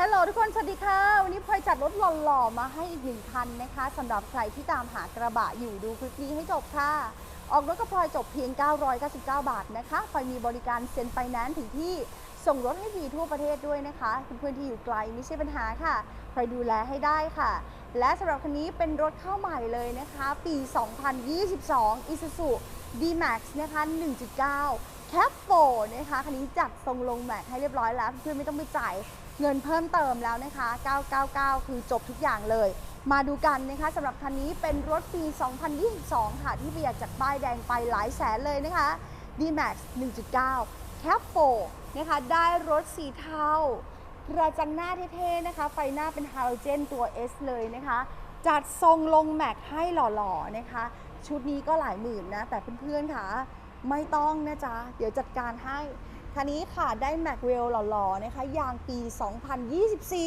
ฮัลโหลทุกคน สวัสดีค่ะ วันนี้พลอยจัดรถหล่อๆ มาให้อีกหนึ่งคันนะคะสำหรับใครที่ตามหากระบะอยู่ดูคลิปนี้ให้จบค่ะ ออกรถกับพลอยจบเพียง 999 บาทนะคะพลอยมีบริการเซ็นไฟแนนซ์ถึงที่ส่งรถให้ฟรีทั่วประเทศด้วยนะคะเพื่อนๆที่อยู่ไกลไม่ใช่ปัญหาค่ะพลอยดูแลให้ได้ค่ะ และสำหรับคันนี้เป็นรถเข้าใหม่เลยนะคะ ปี 2022 Isuzu D-Max นะคะ 1.9แคปโฟนะคะคันนี้จัดทรงลงแม็กให้เรียบร้อยแล้วเพื่อนๆไม่ต้องไปจ่าย เงินเพิ่มเติมแล้วนะคะ 999 คือจบทุกอย่างเลย มาดูกันนะคะสำหรับคันนี้เป็นรถปี 2022 ค่ะ ที่ประหยัดจากป้ายแดงไปหลายแสนเลยนะคะ D-Max 1.9 Cap 4นะคะ ได้รถสีเทากระจังหน้าเท่ๆนะคะ ไฟหน้าเป็นฮาโลเจนตัว S เลยนะคะ จัดทรงลงแม็กให้หล่อๆนะคะ ชุดนี้ก็หลายหมื่นนะ แต่เพื่อนๆค่ะ ไม่ต้องนะจ๊ะ เดี๋ยวจัดการให้ คันนี้ค่ะได้แม็กเวลหล่อๆนะคะยางปี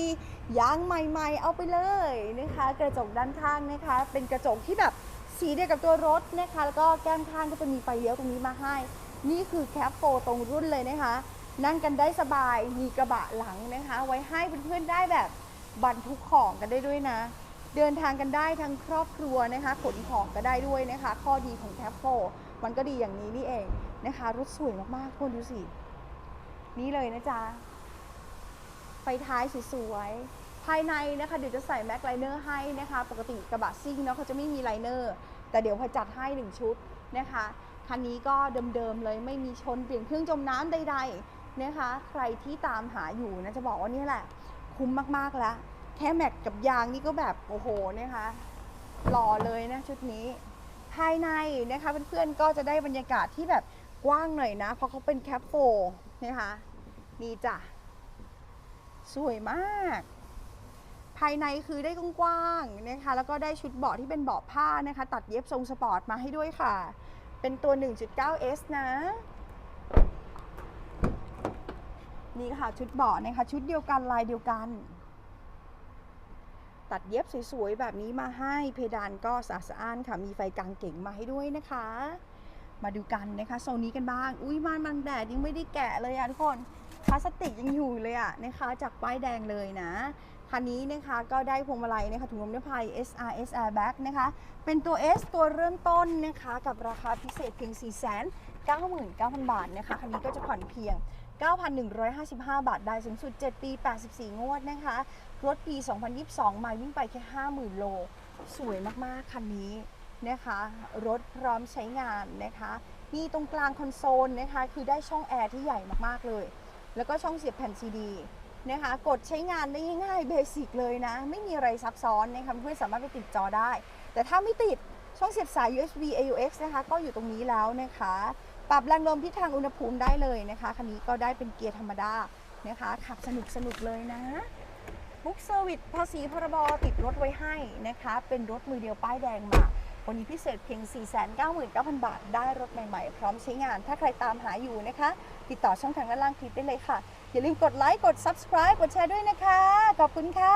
2024 ยางใหม่ๆ เอาไปเลยนะคะ กระจกด้านข้างนะคะ เป็นกระจกที่แบบสีเดียวกับตัวรถนะคะ แล้วก็แก้มข้างก็จะมีไฟเลี้ยวตรงนี้มาให้ นี่คือแคปโฟตรงรุ่นเลยนะคะ นั่งกันได้สบายมีกระบะหลังนะคะ ไว้ให้เพื่อนๆได้แบบบรรทุกของกันได้ด้วยนะ เดินทางกันได้ทั้งครอบครัวนะคะขนของก็ได้ด้วยนะคะ ข้อดีของแคปโฟมันก็ดีอย่างนี้นี่เองนะคะ รถสวยมากๆคุณดูสิ นี่เลยนะจ๊ะ ไฟท้ายสวยๆ ภายในนะคะ เดี๋ยวจะใส่แม็กไลเนอร์ให้นะคะ ปกติกระบะซิ่งเนาะเขาจะไม่มีไลเนอร์ แต่เดี๋ยวพอจัดให้หนึ่งชุดนะคะ คันนี้ก็เดิมๆเลยไม่มีชนเปลี่ยนเครื่องจมน้ำใดๆนะคะ ใครที่ตามหาอยู่นะจะบอกว่านี่แหละ คุ้มมากๆแล้ว แค่แม็กกับยางนี่ก็แบบโอ้โหนะคะหล่อเลยนะชุดนี้ ภายในนะคะเพื่อนๆก็จะได้บรรยากาศที่แบบกว้างหน่อยนะ เพราะเขาเป็นแคปโฟ นะคะ นี่จ้ะ สวยมาก ภายในคือได้กว้างๆนะคะ แล้วก็ได้ชุดเบาะที่เป็นเบาะผ้านะคะ ตัดเย็บทรงสปอร์ตมาให้ด้วยค่ะ เป็นตัว 1.9S นะนี่ค่ะชุดเบาะนะคะชุดเดียวกันลายเดียวกัน ตัดเย็บสวยๆแบบนี้มาให้เพดานก็สะอาดสะอานค่ะมีไฟกลางเก่งมาให้ด้วยนะคะ มาดูกันนะคะโซนนี้กันบ้าง อุ้ยม่านบังแดดยังไม่ได้แกะเลยอะทุกคนพลาสติกยังอยู่เลยอะนะคะ จากป้ายแดงเลยนะคันนี้นะคะก็ได้พวงมาลัยนะคะถุงลมนิรภัย SRS Airbag นะคะ เป็นตัว S ตัวเริ่มต้นนะคะ กับราคาพิเศษเพียง 499,000 บาทนะคะ คันนี้ก็จะผ่อนเพียง 9,155 บาทได้สูงสุด 7 ปี 84 งวดนะคะ รถปี 2022 มาวิ่งไปแค่ 50,000 โล สวยมาก ๆ คันนี้ นะคะรถพร้อมใช้งานนะคะมีตรงกลางคอนโซลนะคะคือได้ช่องแอร์ที่ใหญ่มากๆเลย แล้วก็ช่องเสียบแผ่นซีดีนะคะกดใช้งานได้ง่ายเบสิกเลยนะ ไม่มีอะไรซับซ้อนนะคะเพื่อนสามารถไปติดจอได้ แต่ถ้าไม่ติดช่องเสียบสาย USB AUX นะคะก็อยู่ตรงนี้แล้วนะคะ ปรับแรงลมทิศทางอุณหภูมิได้เลยนะคะคันนี้ก็ได้เป็นเกียร์ธรรมดานะคะขับสนุกสนุกๆเลยนะบุ๊กเซอร์วิสภาษีพรบติดรถไว้ให้นะคะ เป็นรถมือเดียวป้ายแดงมา วันนี้พิเศษเพียง 499,000 บาท ได้รถใหม่ๆ พร้อมใช้งาน ถ้าใครตามหาอยู่นะคะ ติดต่อช่องทางด้านล่างคลิปได้เลยค่ะ อย่าลืมกดไลค์ กด subscribe กดแชร์ด้วยนะคะ ขอบคุณค่ะ